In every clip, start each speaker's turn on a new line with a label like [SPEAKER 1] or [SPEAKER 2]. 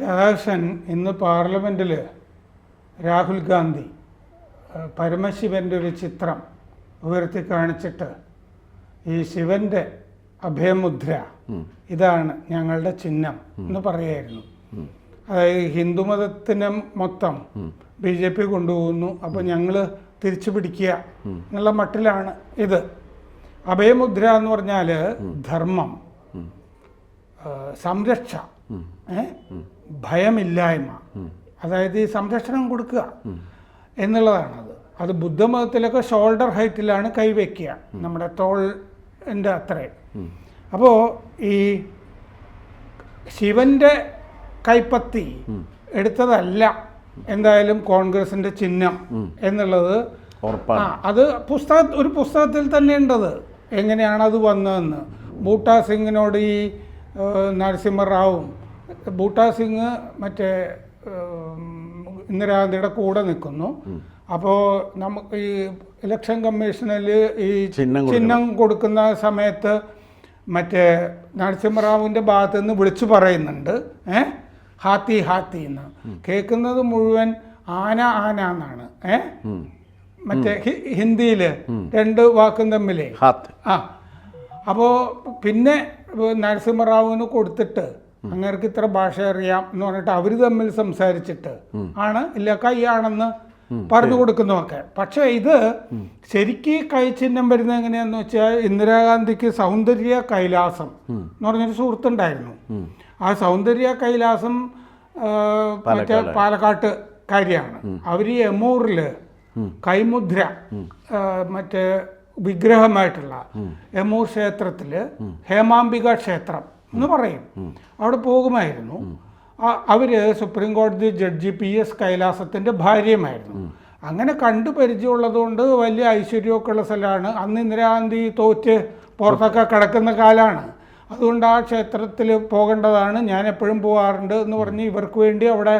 [SPEAKER 1] രാധാകൃഷ്ണൻ ഇന്ന് പാർലമെന്റിൽ രാഹുൽ ഗാന്ധി പരമശിവന്റെ ഒരു ചിത്രം ഉയർത്തി കാണിച്ചിട്ട് ഈ ശിവന്റെ അഭയമുദ്ര ഇതാണ് ഞങ്ങളുടെ ചിഹ്നം എന്ന് പറയായിരുന്നു. അതായത് ഹിന്ദുമതത്തിനെ മൊത്തം ബി ജെ പി കൊണ്ടുപോകുന്നു അപ്പോൾ ഞങ്ങൾ തിരിച്ചു പിടിക്കുക എന്നുള്ള മട്ടിലാണ് ഇത്. അഭയമുദ്ര എന്ന് പറഞ്ഞാൽ ധർമ്മം സംരക്ഷ? ഭയമില്ലായ്മ. അതായത് ഈ സംരക്ഷണം കൊടുക്കുക എന്നുള്ളതാണത്. അത് ബുദ്ധമതത്തിലൊക്കെ ഷോൾഡർ ഹൈറ്റിലാണ് കൈവയ്ക്കുക നമ്മുടെ തോളിന്റെ അത്രയും. അപ്പോൾ ഈ ശിവന്റെ കൈപ്പത്തി എടുത്തതല്ല എന്തായാലും കോൺഗ്രസിന്റെ ചിഹ്നം എന്നുള്ളത് അത് പുസ്തക ഒരു പുസ്തകത്തിൽ തന്നെ ഉണ്ടത്. എങ്ങനെയാണ് അത് വന്നതെന്ന്. ബൂട്ടാ സിംഗിനോട് ഈ നരസിംഹറാവും. ബൂട്ടാ സിംഗ് മറ്റേ ഇന്ദിരാഗാന്ധിയുടെ കൂടെ നിൽക്കുന്നു. അപ്പോൾ നമുക്ക് ഈ ഇലക്ഷൻ കമ്മീഷനിൽ ഈ
[SPEAKER 2] ചിഹ്നം
[SPEAKER 1] കൊടുക്കുന്ന സമയത്ത് മറ്റേ നരസിംഹറാവുവിന്റെ ഭാഗത്ത് നിന്ന് വിളിച്ചു പറയുന്നുണ്ട്. ഏ? ഹാത്തി ഹാത്തി എന്ന്. കേൾക്കുന്നത് മുഴുവൻ ആന ആന എന്നാണ്. ഏ. മറ്റേ ഹിന്ദിയിൽ രണ്ട് വാക്കും തമ്മിലേ. ആ. അപ്പോൾ പിന്നെ നരസിംഹറാവുവിന് കൊടുത്തിട്ട് അങ്ങേർക്ക് ഇത്ര ഭാഷ അറിയാം എന്ന് പറഞ്ഞിട്ട് അവർ തമ്മിൽ സംസാരിച്ചിട്ട് ആണ് ഇല്ല കൈയാണെന്ന് പറഞ്ഞു കൊടുക്കുന്നതൊക്കെ. പക്ഷേ ഇത് ശരിക്ക് കൈ ചിഹ്നം വരുന്നത് എങ്ങനെയാന്ന് വെച്ചാൽ ഇന്ദിരാഗാന്ധിക്ക് സൗന്ദര്യ കൈലാസം എന്ന് പറഞ്ഞൊരു സുഹൃത്തുണ്ടായിരുന്നു. ആ സൗന്ദര്യ കൈലാസം മറ്റേ പാലക്കാട്ട് കാര്യമാണ്. അവർ എമൂറിൽ കൈമുദ്ര മറ്റേ വിഗ്രഹമായിട്ടുള്ള എമൂർ ക്ഷേത്രത്തിൽ ഹേമാംബിക ക്ഷേത്രം എന്ന് പറയും. അവിടെ പോകുമായിരുന്നു. അവർ അവർ സുപ്രീം കോടതി ജഡ്ജി പി എസ് കൈലാസത്തിന്റെ ഭാര്യയുമായിരുന്നു. അങ്ങനെ കണ്ടു പരിചയമുള്ളതുകൊണ്ട് വലിയ ഐശ്വര്യമൊക്കെ ഉള്ള സ്ഥലമാണ്. അന്ന് ഇന്ദിരാഗാന്ധി തോറ്റ് പുറത്തൊക്കെ കിടക്കുന്ന കാലമാണ് അതുകൊണ്ട് ആ ക്ഷേത്രത്തിൽ പോകേണ്ടതാണ്. ഞാൻ എപ്പോഴും പോകാറുണ്ട് എന്ന് പറഞ്ഞ് ഇവർക്ക് വേണ്ടി അവിടെ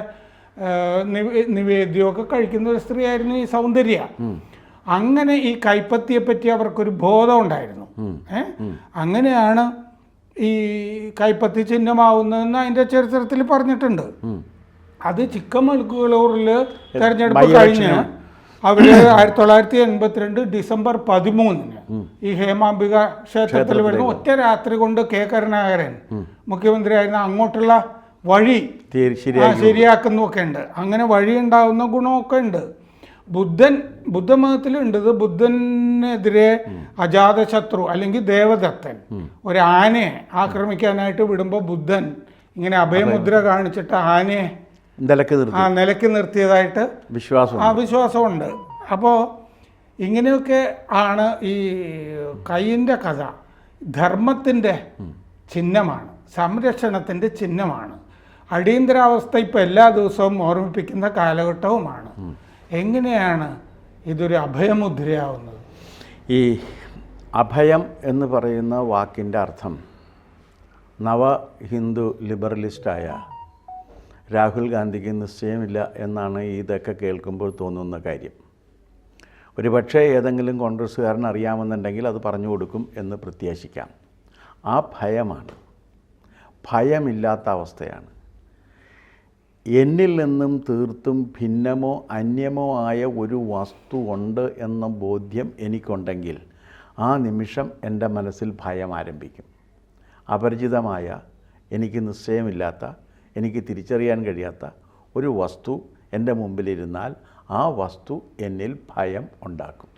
[SPEAKER 1] നിവേദ്യമൊക്കെ കഴിക്കുന്ന ഒരു സ്ത്രീയായിരുന്നു ഈ സൗന്ദര്യ. അങ്ങനെ ഈ കൈപ്പത്തിയെ പറ്റി അവർക്കൊരു ബോധം ഉണ്ടായിരുന്നു. അങ്ങനെയാണ് ഈ കൈപ്പത്തി ചിഹ്നമാവുന്നതെന്ന് അതിന്റെ ചരിത്രത്തിൽ പറഞ്ഞിട്ടുണ്ട്. അത് ചിക്കമംഗളൂരിൽ തെരഞ്ഞെടുപ്പ് കഴിഞ്ഞ് അവർ ആയിരത്തി തൊള്ളായിരത്തി എൺപത്തിരണ്ട് ഡിസംബർ പതിമൂന്നിന് ഈ ഹേമാംബിക ക്ഷേത്രത്തിൽ വരുന്ന ഒറ്റ രാത്രി കൊണ്ട് കെ. കരുണാകരൻ മുഖ്യമന്ത്രിയായിരുന്ന അങ്ങോട്ടുള്ള വഴി ശരിയാക്കുന്നൊക്കെ ഉണ്ട് അങ്ങനെ വഴി ഉണ്ടാവുന്ന ഗുണമൊക്കെ ഉണ്ട്. ബുദ്ധൻ ബുദ്ധമതത്തിൽ ഉണ്ടത് ബുദ്ധനെതിരെ അജാതശത്രു അല്ലെങ്കിൽ ദേവദത്തൻ. ഒരു ആനയെ ആക്രമിക്കാനായിട്ട് വിടുമ്പോൾ ബുദ്ധൻ ഇങ്ങനെ അഭയമുദ്ര കാണിച്ചിട്ട് ആനയെ ആ നിലയ്ക്ക് നിർത്തിയതായിട്ട്
[SPEAKER 2] വിശ്വാസം
[SPEAKER 1] ആ വിശ്വാസമുണ്ട്. അപ്പോൾ ഇങ്ങനെയൊക്കെ ആണ് ഈ കൈയിന്റെ കഥ. ധർമ്മത്തിന്റെ ചിഹ്നമാണ്. സംരക്ഷണത്തിന്റെ ചിഹ്നമാണ്. അടിയന്തരാവസ്ഥ ഇപ്പോൾ എല്ലാ ദിവസവും ഓർമ്മിപ്പിക്കുന്ന കാലഘട്ടവുമാണ്. എങ്ങനെയാണ് ഇതൊരു അഭയമുദ്രയാവുന്നത്?
[SPEAKER 2] ഈ അഭയം എന്ന് പറയുന്ന വാക്കിന്റെ അർത്ഥം നവ ഹിന്ദു ലിബറലിസ്റ്റായ രാഹുൽ ഗാന്ധിക്ക് നിശ്ചയമില്ല എന്നാണ് ഇതൊക്കെ കേൾക്കുമ്പോൾ തോന്നുന്ന കാര്യം. ഒരു പക്ഷേ ഏതെങ്കിലും കോൺഗ്രസ്സുകാരൻ അറിയാമെന്നുണ്ടെങ്കിൽ അത് പറഞ്ഞു കൊടുക്കും എന്ന് പ്രത്യാശിക്കാം. ആ ഭയമാണ്. ഭയമില്ലാത്ത അവസ്ഥയാണ്. എന്നിൽ നിന്നും തീർത്തും ഭിന്നമോ അന്യമോ ആയ ഒരു വസ്തു ഉണ്ട് എന്ന ബോധ്യം എനിക്കുണ്ടെങ്കിൽ ആ നിമിഷം എന്റെ മനസ്സിൽ ഭയം ആരംഭിക്കും. അപരിചിതമായ എനിക്ക് നിശ്ചയമില്ലാത്ത എനിക്ക് തിരിച്ചറിയാൻ കഴിയാത്ത ഒരു വസ്തു എന്റെ മുമ്പിലിരുന്നാൽ ആ വസ്തു എന്നിൽ ഭയം ഉണ്ടാക്കും.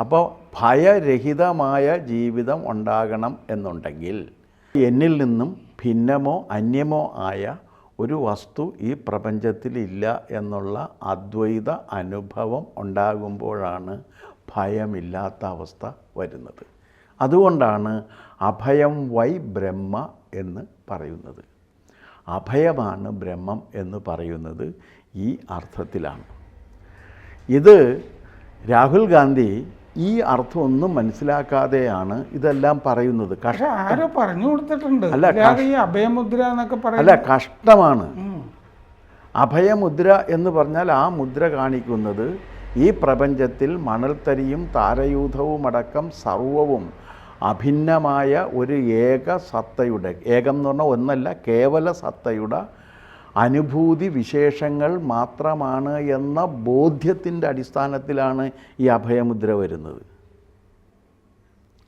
[SPEAKER 2] അപ്പോൾ ഭയരഹിതമായ ജീവിതം ഉണ്ടാകണം എന്നുണ്ടെങ്കിൽ എന്നിൽ നിന്നും ഭിന്നമോ അന്യമോ ആയ ഒരു വസ്തു ഈ പ്രപഞ്ചത്തിലില്ല എന്നുള്ള അദ്വൈത അനുഭവം ഉണ്ടാകുമ്പോഴാണ് ഭയമില്ലാത്ത അവസ്ഥ വരുന്നത്. അതുകൊണ്ടാണ് അഭയം വൈ ബ്രഹ്മ എന്ന് പറയുന്നത്. അഭയമാണ് ബ്രഹ്മം എന്ന് പറയുന്നത് ഈ അർത്ഥത്തിലാണ്. ഇത് രാഹുൽ ഗാന്ധി ഈ അർത്ഥമൊന്നും മനസ്സിലാക്കാതെയാണ് ഇതെല്ലാം പറയുന്നത്.
[SPEAKER 1] പക്ഷെ ആരോ പറഞ്ഞു കൊടുത്തിട്ടുണ്ട്.
[SPEAKER 2] അല്ല,
[SPEAKER 1] ഈ അഭയമുദ്ര എന്നൊക്കെ
[SPEAKER 2] അല്ല കഷ്ടമാണ്. അഭയമുദ്ര എന്ന് പറഞ്ഞാൽ ആ മുദ്ര കാണിക്കുന്നത് ഈ പ്രപഞ്ചത്തിൽ മണൽത്തരിയും താരയൂഥവും അടക്കം സർവവും അഭിന്നമായ ഒരു ഏക സത്തയുടെ ഏകം എന്ന് പറഞ്ഞാൽ ഒന്നല്ല കേവല സത്തയുടെ അനുഭൂതി വിശേഷങ്ങൾ മാത്രമാണ് എന്ന ബോധ്യത്തിന്റെ അടിസ്ഥാനത്തിലാണ് ഈ അഭയമുദ്ര വരുന്നത്.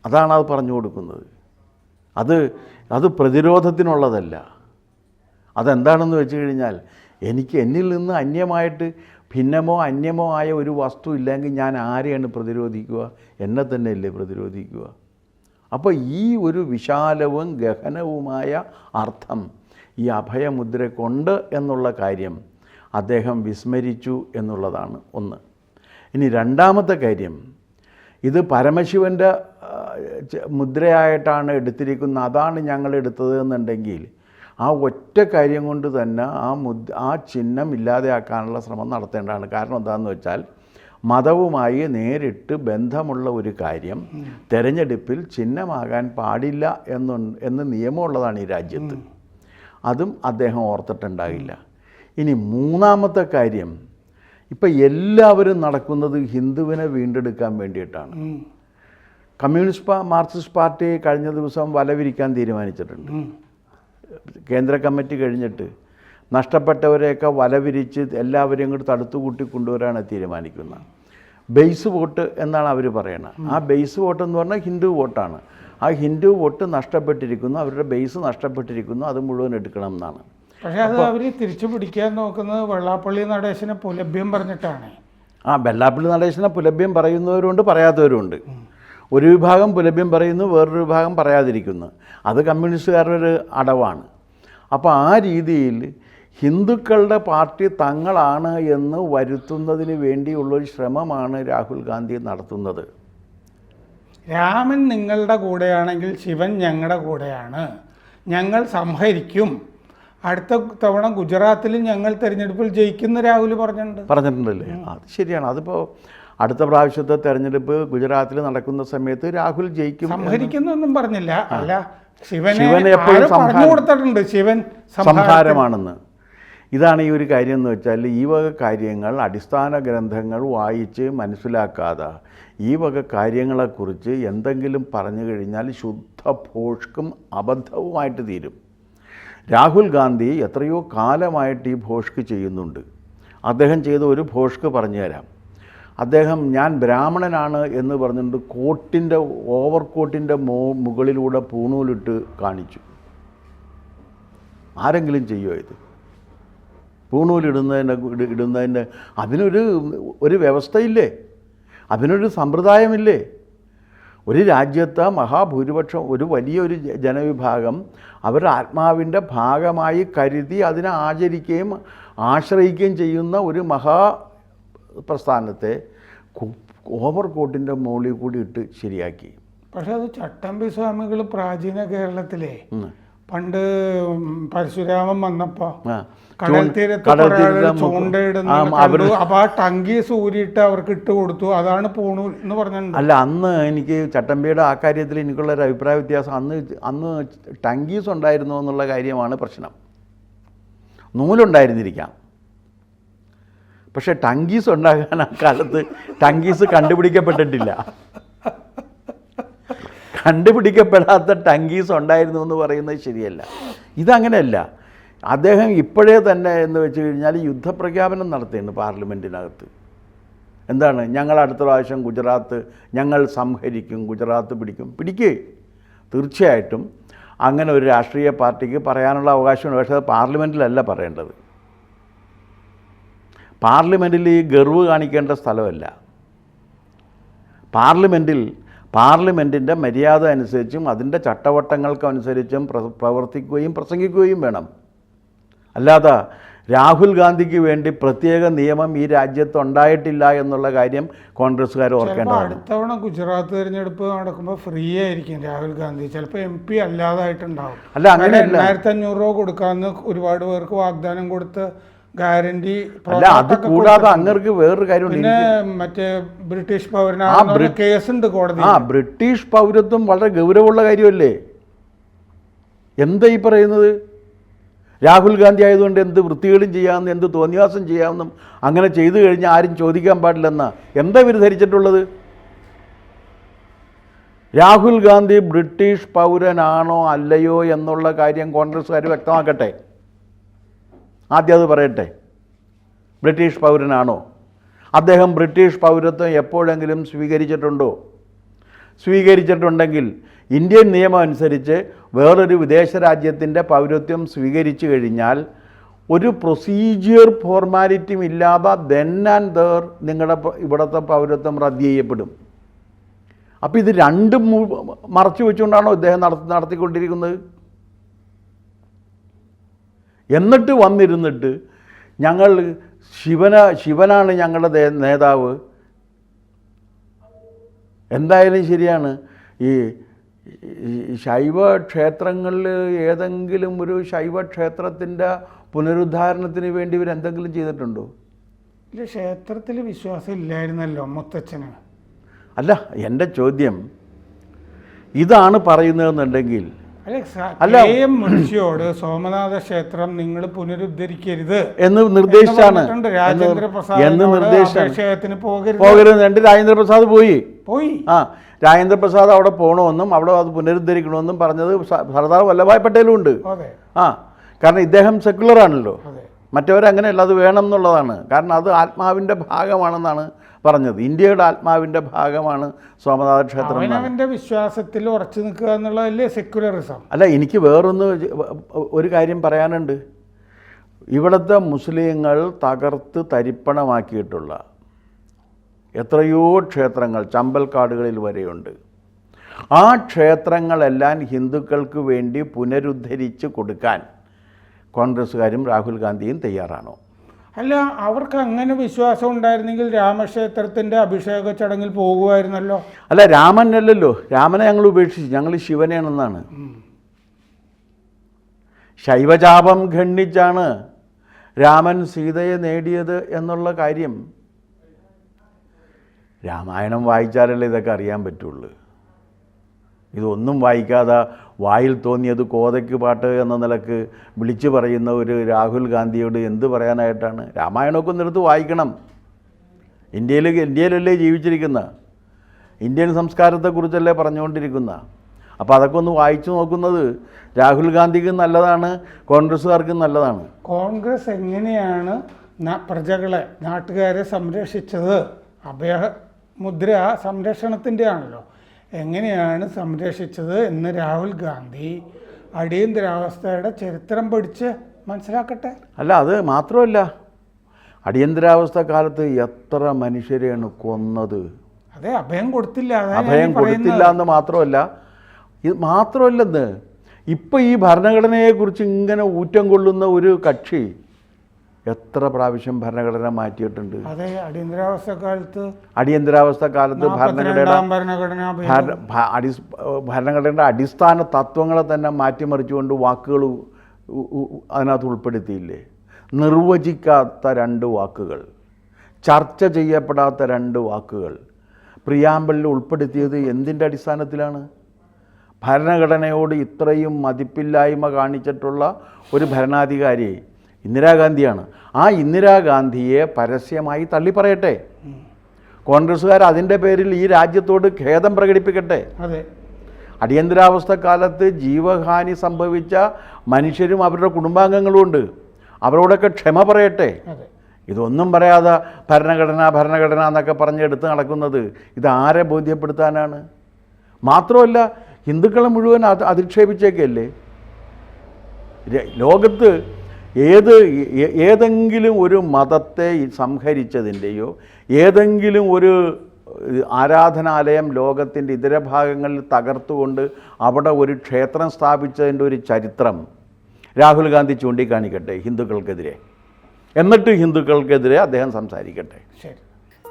[SPEAKER 2] അതാണ് അത് പറഞ്ഞു കൊടുക്കുന്നത്. അത് അത് പ്രതിരോധത്തിനുള്ളതല്ല. അതെന്താണെന്ന് വെച്ച് കഴിഞ്ഞാൽ എനിക്ക് എന്നിൽ നിന്ന് അന്യമായിട്ട് ഭിന്നമോ അന്യമോ ആയ ഒരു വസ്തു ഇല്ലെങ്കിൽ ഞാൻ ആരെയാണ് പ്രതിരോധിക്കുക? എന്നെ തന്നെയല്ലേ പ്രതിരോധിക്കുക? അപ്പോൾ ഈ ഒരു വിശാലവും ഗഹനവുമായ അർത്ഥം ഈ അഭയമുദ്രക്കുണ്ട് എന്നുള്ള കാര്യം അദ്ദേഹം വിസ്മരിച്ചു എന്നുള്ളതാണ് ഒന്ന്. ഇനി രണ്ടാമത്തെ കാര്യം ഇത് പരമശിവന്റെ മുദ്രയായിട്ടാണ് എടുത്തിരിക്കുന്നത്. അതാണ് ഞങ്ങൾ എടുത്തത് എന്നുണ്ടെങ്കിൽ ആ ഒറ്റ കാര്യം കൊണ്ട് തന്നെ ആ മുദ് ആ ചിഹ്നം ഇല്ലാതെയാക്കാനുള്ള ശ്രമം നടത്തേണ്ടതാണ്. കാരണം എന്താണെന്ന് വെച്ചാൽ മതവുമായി നേരിട്ട് ബന്ധമുള്ള ഒരു കാര്യം തെരഞ്ഞെടുപ്പിൽ ചിഹ്നമാകാൻ പാടില്ല എന്നു എന്ന് നിയമമുള്ളതാണ് ഈ രാജ്യത്ത്. അതും അദ്ദേഹം ഓർത്തിട്ടുണ്ടാകില്ല ഇനി മൂന്നാമത്തെ കാര്യം ഇപ്പം എല്ലാവരും നടക്കുന്നത് ഹിന്ദുവിനെ വീണ്ടെടുക്കാൻ വേണ്ടിയിട്ടാണ്. കമ്മ്യൂണിസ്റ്റ് മാർക്സിസ്റ്റ് പാർട്ടി കഴിഞ്ഞ ദിവസം വലവിരിക്കാൻ തീരുമാനിച്ചിട്ടുണ്ട്. കേന്ദ്ര കമ്മിറ്റി കഴിഞ്ഞിട്ട് നഷ്ടപ്പെട്ടവരെയൊക്കെ വലവിരിച്ച് എല്ലാവരെയും കൂടി തടുത്തു കൂട്ടി കൊണ്ടുവരാനാണ് തീരുമാനിക്കുന്നത്. ബേസ് വോട്ട് എന്നാണ് അവർ പറയുന്നത് ആ ബേസ് വോട്ട് എന്ന് പറഞ്ഞാൽ ഹിന്ദു വോട്ടാണ്. ആ ഹിന്ദു വോട്ട് നഷ്ടപ്പെട്ടിരിക്കുന്നു അവരുടെ ബേസ് നഷ്ടപ്പെട്ടിരിക്കുന്നു അത് മുഴുവൻ എടുക്കണം എന്നാണ്.
[SPEAKER 1] പക്ഷേ അത് അവർ തിരിച്ചു പിടിക്കാൻ നോക്കുന്നത് വെള്ളാപ്പള്ളി നടേശനെ പുലഭ്യം പറഞ്ഞിട്ടാണ്.
[SPEAKER 2] ആ വെള്ളാപ്പള്ളി നടേശനെ പുലഭ്യം പറയുന്നവരുണ്ട് പറയാത്തവരുണ്ട്. ഒരു വിഭാഗം പുലഭ്യം പറയുന്നു വേറൊരു വിഭാഗം പറയാതിരിക്കുന്നു. അത് കമ്മ്യൂണിസ്റ്റുകാരുടെ ഒരു അടവാണ്. അപ്പോൾ ആ രീതിയിൽ ഹിന്ദുക്കളുടെ പാർട്ടി തങ്ങളാണ് എന്ന് വരുത്തുന്നതിന് വേണ്ടിയുള്ളൊരു ശ്രമമാണ് രാഹുൽ ഗാന്ധി നടത്തുന്നത്.
[SPEAKER 1] രാമൻ നിങ്ങളുടെ കൂടെയാണെങ്കിൽ ശിവൻ ഞങ്ങളുടെ കൂടെയാണ്. ഞങ്ങൾ സംഹരിക്കും. അടുത്ത തവണ ഗുജറാത്തിൽ ഞങ്ങൾ തെരഞ്ഞെടുപ്പിൽ ജയിക്കുന്ന രാഹുൽ പറഞ്ഞിട്ടുണ്ട്.
[SPEAKER 2] പറഞ്ഞിട്ടുണ്ടല്ലേ? അത് ശരിയാണ്. അതിപ്പോൾ അടുത്ത പ്രാവശ്യത്തെ തെരഞ്ഞെടുപ്പ് ഗുജറാത്തിൽ നടക്കുന്ന സമയത്ത് രാഹുൽ ജയിക്കും സംഹരിക്കുന്നു
[SPEAKER 1] സംഹരിക്കുന്നൊന്നും പറഞ്ഞില്ല. അല്ല ശിവനെ
[SPEAKER 2] എപ്പോഴും
[SPEAKER 1] പറഞ്ഞു കൊടുത്തിട്ടുണ്ട്. ശിവൻ സംഹാരം
[SPEAKER 2] സംഹാരമാണെന്ന്. ഇതാണ് ഈ ഒരു കാര്യം എന്ന് വെച്ചാൽ ഈ വക കാര്യങ്ങൾ അടിസ്ഥാന ഗ്രന്ഥങ്ങൾ വായിച്ച് മനസ്സിലാക്കാതെ ഈ വക കാര്യങ്ങളെക്കുറിച്ച് എന്തെങ്കിലും പറഞ്ഞു കഴിഞ്ഞാൽ ശുദ്ധ ഭോഷ്കും അബദ്ധവുമായിട്ട് തീരും. രാഹുൽ ഗാന്ധി എത്രയോ കാലമായിട്ട് ഈ ഭോഷ്ക് ചെയ്യുന്നുണ്ട്. അദ്ദേഹം ചെയ്ത ഒരു ഭോഷ്ക് പറഞ്ഞു തരാം അദ്ദേഹം ഞാൻ ബ്രാഹ്മണനാണ് എന്ന് പറഞ്ഞിട്ട് കോട്ടിന്റെ ഓവർ കോട്ടിന്റെ മോ മുകളിലൂടെ പൂണൂലിട്ട് കാണിച്ചു. ആരെങ്കിലും ചെയ്യുമോ ഇത്? പൂണൂലിടുന്നതിന്റെ ഇട- ഇടുന്നതിന്റെ അതിനൊരു ഒരു വ്യവസ്ഥയില്ലേ? അതിനൊരു സമ്പ്രദായമില്ലേ? ഒരു രാജ്യത്തെ മഹാഭൂരിപക്ഷം ഒരു വലിയൊരു ജനവിഭാഗം അവരുടെ ആത്മാവിന്റെ ഭാഗമായി കരുതി അതിനെ ആചരിക്കുകയും ആശ്രയിക്കുകയും ചെയ്യുന്ന ഒരു മഹാ പ്രസ്ഥാനത്തെ ഓവർ കോട്ടിന്റെ മുകളിൽ കൂടി ഇട്ട് ശരിയാക്കി.
[SPEAKER 1] പക്ഷേ അത് ചട്ടമ്പി സ്വാമികൾ പ്രാചീന കേരളത്തിലെ. പണ്ട് പരശുരാമൻ വന്നപ്പോ കടൽ തീരത്ത് ചൂണ്ടയിടുന്ന
[SPEAKER 2] ആ,
[SPEAKER 1] അപ്പൊ അവർക്ക് ഇട്ട് കൊടുത്തു. അതാണ് പോണു എന്ന് പറഞ്ഞത്
[SPEAKER 2] അല്ല അന്ന് എനിക്ക് ചട്ടമ്പിയുടെ ആ കാര്യത്തിൽ എനിക്കുള്ള ഒരു അഭിപ്രായ വ്യത്യാസം. അന്ന് അന്ന് ടങ്കീസ് ഉണ്ടായിരുന്നു എന്നുള്ള കാര്യമാണ് പ്രശ്നം. നൂലുണ്ടായിരുന്നിരിക്കാം. പക്ഷെ ടങ്കീസ് ഉണ്ടാകാൻ ആ കാലത്ത് ടങ്കീസ് കണ്ടുപിടിക്കപ്പെട്ടിട്ടില്ല. കണ്ടുപിടിക്കപ്പെടാത്ത ടങ്കീസ് ഉണ്ടായിരുന്നു എന്ന് പറയുന്നത് ശരിയല്ല. ഇതങ്ങനെയല്ല. അദ്ദേഹം ഇപ്പോഴേ തന്നെ എന്ന് വെച്ച് കഴിഞ്ഞാൽ യുദ്ധപ്രഖ്യാപനം നടത്തിയിട്ടുണ്ട് പാർലമെന്റിനകത്ത് എന്താണ്? ഞങ്ങൾ അടുത്ത പ്രാവശ്യം ഗുജറാത്ത് ഞങ്ങൾ സംഹരിക്കും ഗുജറാത്ത് പിടിക്കും. പിടിക്കേ. തീർച്ചയായിട്ടും അങ്ങനെ ഒരു രാഷ്ട്രീയ പാർട്ടിക്ക് പറയാനുള്ള അവകാശമുണ്ട്. പക്ഷേ അത് പാർലമെന്റിലല്ല പറയേണ്ടത്. പാർലമെന്റിൽ ഈ ഗർവ് കാണിക്കേണ്ട സ്ഥലമല്ല. പാർലമെന്റിൽ പാർലമെന്റിന്റെ മര്യാദ അനുസരിച്ചും അതിന്റെ ചട്ടവട്ടങ്ങൾക്കനുസരിച്ചും പ്ര പ്രവർത്തിക്കുകയും പ്രസംഗിക്കുകയും വേണം. അല്ലാതെ രാഹുൽ ഗാന്ധിക്ക് വേണ്ടി പ്രത്യേക നിയമം ഈ രാജ്യത്ത് ഉണ്ടായിട്ടില്ല എന്നുള്ള കാര്യം കോൺഗ്രസ്സുകാർ ഓർക്കേണ്ടതാണ്.
[SPEAKER 1] അടുത്തവണ ഗുജറാത്ത് തിരഞ്ഞെടുപ്പ് നടക്കുമ്പോൾ ഫ്രീ ആയിരിക്കും രാഹുൽ ഗാന്ധി. ചിലപ്പോൾ എം പി അല്ലാതായിട്ടുണ്ടാവും.
[SPEAKER 2] അല്ല അങ്ങനെ
[SPEAKER 1] എണ്ണായിരത്തി അഞ്ഞൂറ് രൂപ കൊടുക്കാമെന്ന് ഒരുപാട് പേർക്ക് വാഗ്ദാനം കൊടുത്ത് ഗ്യാരണ്ടി
[SPEAKER 2] അല്ല അത് കൂടാതെ അങ്ങർക്ക് വേറൊരു കാര്യമുണ്ട്.
[SPEAKER 1] പിന്നെ മറ്റേ ബ്രിട്ടീഷ് കേസുണ്ട് കോടതി
[SPEAKER 2] ആ ബ്രിട്ടീഷ് പൗരത്വം വളരെ ഗൗരവമുള്ള കാര്യമല്ലേ? എന്താ ഈ പറയുന്നത്? രാഹുൽ ഗാന്ധി ആയതുകൊണ്ട് എന്ത് വൃത്തികളും ചെയ്യാമെന്നും എന്ത് തോന്നിവാസം ചെയ്യാമെന്നും അങ്ങനെ ചെയ്തു കഴിഞ്ഞാൽ ആരും ചോദിക്കാൻ പാടില്ലെന്ന? എന്താ ഇവർ ധരിച്ചിട്ടുള്ളത്? രാഹുൽ ഗാന്ധി ബ്രിട്ടീഷ് പൗരനാണോ അല്ലയോ എന്നുള്ള കാര്യം കോൺഗ്രസ്സുകാർ വ്യക്തമാക്കട്ടെ. ആദ്യം അത് പറയട്ടെ. ബ്രിട്ടീഷ് പൗരനാണോ? അദ്ദേഹം ബ്രിട്ടീഷ് പൗരത്വം എപ്പോഴെങ്കിലും സ്വീകരിച്ചിട്ടുണ്ടോ? സ്വീകരിച്ചിട്ടുണ്ടെങ്കിൽ ഇന്ത്യൻ നിയമം അനുസരിച്ച് വേറൊരു വിദേശ രാജ്യത്തിന്റെ പൗരത്വം സ്വീകരിച്ചു കഴിഞ്ഞാൽ ഒരു പ്രൊസീജിയർ ഫോർമാലിറ്റിയും ഇല്ലാതെ ദെൻ ആൻഡ് ദർ നിങ്ങളുടെ ഇവിടുത്തെ പൗരത്വം റദ്ദ് ചെയ്യപ്പെടും. അപ്പോൾ ഇത് രണ്ടും മറച്ചു വെച്ചുകൊണ്ടാണോ ഇദ്ദേഹം നടത്തി നടത്തിക്കൊണ്ടിരിക്കുന്നത്? എന്നിട്ട് വന്നിരുന്നിട്ട് ഞങ്ങൾ ശിവന ശിവനാണ് ഞങ്ങളുടെ നേതാവ്. എന്തായാലും ശരിയാണ്. ഈ ശൈവ ക്ഷേത്രങ്ങളിൽ ഏതെങ്കിലും ഒരു ശൈവ ക്ഷേത്രത്തിന്റെ പുനരുദ്ധാരണത്തിന് വേണ്ടി ഇവർ എന്തെങ്കിലും ചെയ്തിട്ടുണ്ടോ?
[SPEAKER 1] ഇല്ല ക്ഷേത്രത്തിൽ വിശ്വാസം ഇല്ലായിരുന്നല്ലോ മുത്തച്ഛന്.
[SPEAKER 2] അല്ല എന്റെ ചോദ്യം ഇതാണ് പറയുന്നതെന്നുണ്ടെങ്കിൽ
[SPEAKER 1] അല്ല. മുൻഷിയോട് സോമനാഥ ക്ഷേത്രം നിങ്ങൾ പുനരുദ്ധരിക്കരുത്
[SPEAKER 2] എന്ന് നിർദ്ദേശിച്ചാണ്.
[SPEAKER 1] രാജേന്ദ്രപ്രസാദ്
[SPEAKER 2] എന്ന്
[SPEAKER 1] പ്രസാദിനോട് പോകരുത്.
[SPEAKER 2] രണ്ട് രാജേന്ദ്ര പ്രസാദ് പോയി.
[SPEAKER 1] പോയി.
[SPEAKER 2] ആ രാജേന്ദ്രപ്രസാദ് അവിടെ പോകണമെന്നും അവിടെ അത് പുനരുദ്ധരിക്കണമെന്നും പറഞ്ഞത് സർദാർ വല്ലഭായ് പട്ടേലും ഉണ്ട്. ആ കാരണം ഇദ്ദേഹം സെക്കുലർ ആണല്ലോ.
[SPEAKER 1] അതെ.
[SPEAKER 2] മറ്റവരങ്ങനെയല്ല അത് വേണം എന്നുള്ളതാണ്. കാരണം അത് ആത്മാവിന്റെ ഭാഗമാണെന്നാണ് പറഞ്ഞത്. ഇന്ത്യയുടെ ആത്മാവിന്റെ ഭാഗമാണ് സോമനാഥ ക്ഷേത്രം എന്നാണ്.
[SPEAKER 1] വിശ്വാസത്തിൽ ഉറച്ചു നിൽക്കുക എന്നുള്ളതല്ലേ സെക്യുലറിസം
[SPEAKER 2] അല്ല എനിക്ക് വേറൊന്ന് ഒരു കാര്യം പറയാനുണ്ട്. ഇവിടുത്തെ മുസ്ലിങ്ങൾ തകർത്ത് തരിപ്പണമാക്കിയിട്ടുള്ള എത്രയോ ക്ഷേത്രങ്ങൾ ചമ്പൽക്കാടുകളിൽ വരെയുണ്ട്. ആ ക്ഷേത്രങ്ങളെല്ലാം ഹിന്ദുക്കൾക്ക് വേണ്ടി പുനരുദ്ധരിച്ച് കൊടുക്കാൻ കോൺഗ്രസ്സുകാരും രാഹുൽ ഗാന്ധിയും തയ്യാറാണോ?
[SPEAKER 1] അല്ല അവർക്ക് അങ്ങനെ വിശ്വാസം ഉണ്ടായിരുന്നെങ്കിൽ രാമക്ഷേത്രത്തിന്റെ അഭിഷേക ചടങ്ങിൽ പോകുമായിരുന്നല്ലോ.
[SPEAKER 2] അല്ല രാമനല്ലല്ലോ. രാമനെ ഞങ്ങൾ ഉപേക്ഷിച്ചു. ഞങ്ങൾ ശിവനെയാണെന്നാണ്. ശൈവചാപം ഖണ്ഡിച്ചാണ് രാമൻ സീതയെ നേടിയത് എന്നുള്ള കാര്യം. രാമായണം വായിച്ചാലല്ലേ ഇതൊക്കെ അറിയാൻ പറ്റുള്ളൂ. ഇതൊന്നും വായിക്കാതെ വായിൽ തോന്നിയത് കോതയ്ക്ക് പാട്ട് എന്ന നിലയ്ക്ക് വിളിച്ചു പറയുന്ന ഒരു രാഹുൽ ഗാന്ധിയോട് എന്ത് പറയാനായിട്ടാണ്? രാമായണമൊക്കെ ഒന്നെടുത്ത് വായിക്കണം. ഇന്ത്യയിൽ ഇന്ത്യയിലല്ലേ ജീവിച്ചിരിക്കുന്ന? ഇന്ത്യൻ സംസ്കാരത്തെക്കുറിച്ചല്ലേ പറഞ്ഞുകൊണ്ടിരിക്കുന്ന? അപ്പോൾ അതൊക്കെ ഒന്ന് വായിച്ചു നോക്കുന്നത് രാഹുൽ ഗാന്ധിക്ക് നല്ലതാണ് കോൺഗ്രസ്സുകാർക്കും നല്ലതാണ്.
[SPEAKER 1] കോൺഗ്രസ് എങ്ങനെയാണ് പ്രജകളെ നാട്ടുകാരെ സംരക്ഷിച്ചത്? അഭയ മുദ്ര സംരക്ഷണത്തിന്റെ ആണല്ലോ എങ്ങനെയാണ് സംരക്ഷിച്ചത് എന്ന് രാഹുൽ ഗാന്ധി അടിയന്തരാവസ്ഥയുടെ ചരിത്രം പഠിച്ച് മനസ്സിലാക്കട്ടെ?
[SPEAKER 2] അല്ല അത് മാത്രമല്ല. അടിയന്തരാവസ്ഥ കാലത്ത് എത്ര മനുഷ്യരെയാണ് കൊന്നത്?
[SPEAKER 1] അതെ അഭയം കൊടുത്തില്ല
[SPEAKER 2] അഭയം കൊടുത്തില്ല എന്ന് മാത്രമല്ല. ഇത് മാത്രമല്ലെന്ന് ഇപ്പം ഈ ഭരണഘടനയെക്കുറിച്ച് ഇങ്ങനെ ഊറ്റം കൊള്ളുന്ന ഒരു കക്ഷി എത്ര പ്രാവശ്യം ഭരണഘടന മാറ്റിയിട്ടുണ്ട്?
[SPEAKER 1] അതെ അടിയന്തരാവസ്ഥ കാലത്ത്
[SPEAKER 2] അടിയന്തരാവസ്ഥ കാലത്ത് ഭരണഘടന ഭരണഘടനയുടെ അടിസ്ഥാന തത്വങ്ങളെ തന്നെ മാറ്റിമറിച്ചുകൊണ്ട് വാക്കുകൾ അതിനകത്ത് ഉൾപ്പെടുത്തിയില്ലേ? നിർവചിക്കാത്ത രണ്ട് വാക്കുകൾ ചർച്ച ചെയ്യപ്പെടാത്ത രണ്ട് വാക്കുകൾ. പ്രിയാമ്പലിൽ ഉൾപ്പെടുത്തിയത് എന്തിന്റെ അടിസ്ഥാനത്തിലാണ്? ഭരണഘടനയോട് ഇത്രയും മതിപ്പില്ലായ്മ കാണിച്ചിട്ടുള്ള ഒരു ഭരണാധികാരി ഇന്ദിരാഗാന്ധിയാണ്. ആ ഇന്ദിരാഗാന്ധിയെ പരസ്യമായി തള്ളിപ്പറയട്ടെ. കോൺഗ്രസ്സുകാർ അതിന്റെ പേരിൽ ഈ രാജ്യത്തോട് ഖേദം പ്രകടിപ്പിക്കട്ടെ.
[SPEAKER 1] അതെ.
[SPEAKER 2] അടിയന്തരാവസ്ഥ കാലത്ത് ജീവഹാനി സംഭവിച്ച മനുഷ്യരും അവരുടെ കുടുംബാംഗങ്ങളും ഉണ്ട് അവരോടൊക്കെ ക്ഷമ പറയട്ടെ. ഇതൊന്നും പറയാതെ ഭരണഘടന ഭരണഘടന എന്നൊക്കെ പറഞ്ഞ് എടുത്ത് നടക്കുന്നത് ഇത് ആരെ ബോധ്യപ്പെടുത്താനാണ്? മാത്രമല്ല ഹിന്ദുക്കളെ മുഴുവൻ അത് അധിക്ഷേപിച്ചേക്കല്ലേ? ലോകത്ത് ഏത് ഏതെങ്കിലും ഒരു മതത്തെ സംഹരിച്ചതിന്റെയോ ഏതെങ്കിലും ഒരു ആരാധനാലയം ലോകത്തിന്റെ ഇതര ഭാഗങ്ങളിൽ തകർത്തുകൊണ്ട് അവിടെ ഒരു ക്ഷേത്രം സ്ഥാപിച്ചതിന്റെ ഒരു ചരിത്രം രാഹുൽ ഗാന്ധി ചൂണ്ടിക്കാണിക്കട്ടെ ഹിന്ദുക്കൾക്കെതിരെ. എന്നിട്ട് ഹിന്ദുക്കൾക്കെതിരെ അദ്ദേഹം സംസാരിക്കട്ടെ.
[SPEAKER 1] ശരി.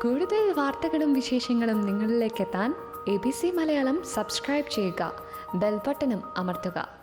[SPEAKER 3] കൂടുതൽ വാർത്തകളും വിശേഷങ്ങളും നിങ്ങളിലേക്ക് എത്താൻ A B C Malayalam subscribe ചെയ്യുക ബെൽബട്ടനും അമർത്തുക.